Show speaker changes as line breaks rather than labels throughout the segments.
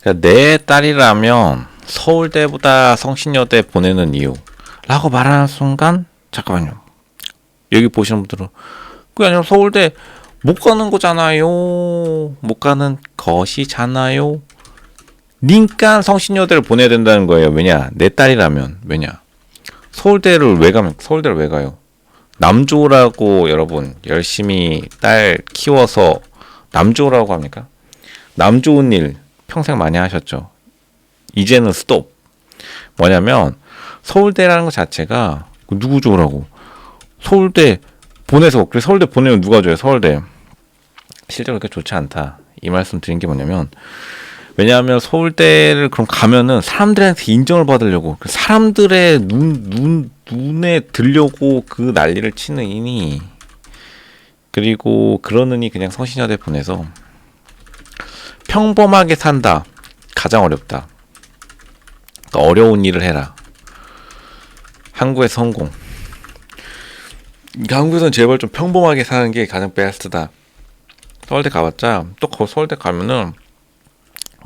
그러니까 내 딸이라면 서울대보다 성신여대 보내는 이유 라고 말하는 순간 잠깐만요. 여기 보시는 분들은 그게 아니라 서울대 못 가는 거잖아요. 못 가는 것이잖아요. 니까 성신여대를 보내야 된다는 거예요. 왜냐? 내 딸이라면. 왜냐? 서울대를 왜 가면 서울대를 왜 가요? 남조라고 여러분 열심히 딸 키워서 남조라고 합니까? 남 좋은 일 평생 많이 하셨죠. 이제는 스톱. 뭐냐면 서울대라는 것 자체가 누구 줘라고? 서울대 보내서 그래 서울대 보내면 누가 줘요 서울대? 실제로 그렇게 좋지 않다. 이 말씀 드린 게 뭐냐면 왜냐하면 서울대를 그럼 가면은 사람들한테 인정을 받으려고 그 사람들의 눈, 눈 눈에 들려고 그 난리를 치는 이니. 그리고 그러느니 그냥 성신여대 보내서 평범하게 산다 가장 어렵다 그러니까 어려운 일을 해라. 한국의 성공. 그러니까 한국에서는 제발 좀 평범하게 사는 게 가장 베스트다. 서울대 가봤자 또 거- 서울대 가면은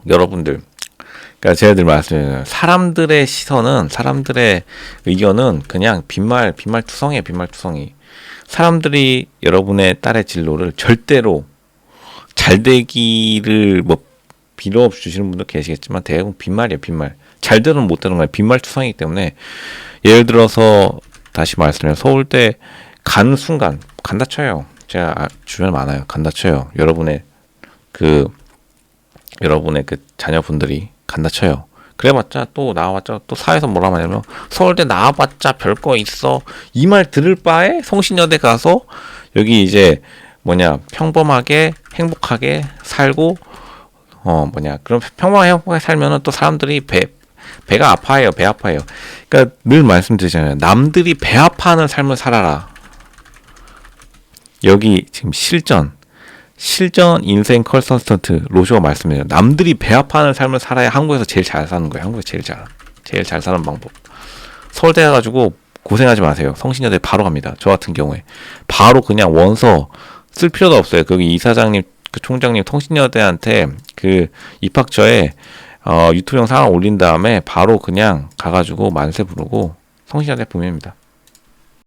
여러분들 그러니까 제가 늘 말씀드려요. 사람들의 시선은 사람들의 의견은 그냥 빈말 빈말투성이에요. 빈말투성이. 사람들이 여러분의 딸의 진로를 절대로 잘 되기를 뭐 빌어 없이 주시는 분도 계시겠지만 대부분 빈말이에요. 빈말. 잘 되는 못 되는 거예요. 빈말 투성이기 때문에 예를 들어서 다시 말씀드려요. 서울대 가는 순간 간다 쳐요. 제가 아- 주변에 많아요. 간다 쳐요. 여러분의 그 여러분의 그 자녀분들이 간다 쳐요. 그래봤자 또 나와봤자 또 사회에서 뭐라 하냐면 서울대 나와봤자 별거 있어 이 말 들을 바에 성신여대 가서 여기 이제 뭐냐 평범하게 행복하게 살고 어 뭐냐 그럼 평범하게 행복하게 살면은 또 사람들이 배 배가 아파해요 배 아파해요. 그러니까 늘 말씀드리잖아요. 남들이 배 아파하는 삶을 살아라. 여기 지금 실전 실전 인생 컨설턴트 로쇼가 말씀해요. 남들이 배 아파하는 삶을 살아야 한국에서 제일 잘 사는 거예요. 한국에서 제일 잘 제일 잘 사는 방법. 서울대 가가지고 고생하지 마세요. 성신여대 바로 갑니다. 저 같은 경우에. 바로 그냥 원서 쓸 필요도 없어요 거기 이사장님 그 총장님 통신여대한테 그 입학처에 어, 유튜브 영상 하나 올린 다음에 바로 그냥 가가지고 만세 부르고 성신여대 보면입니다.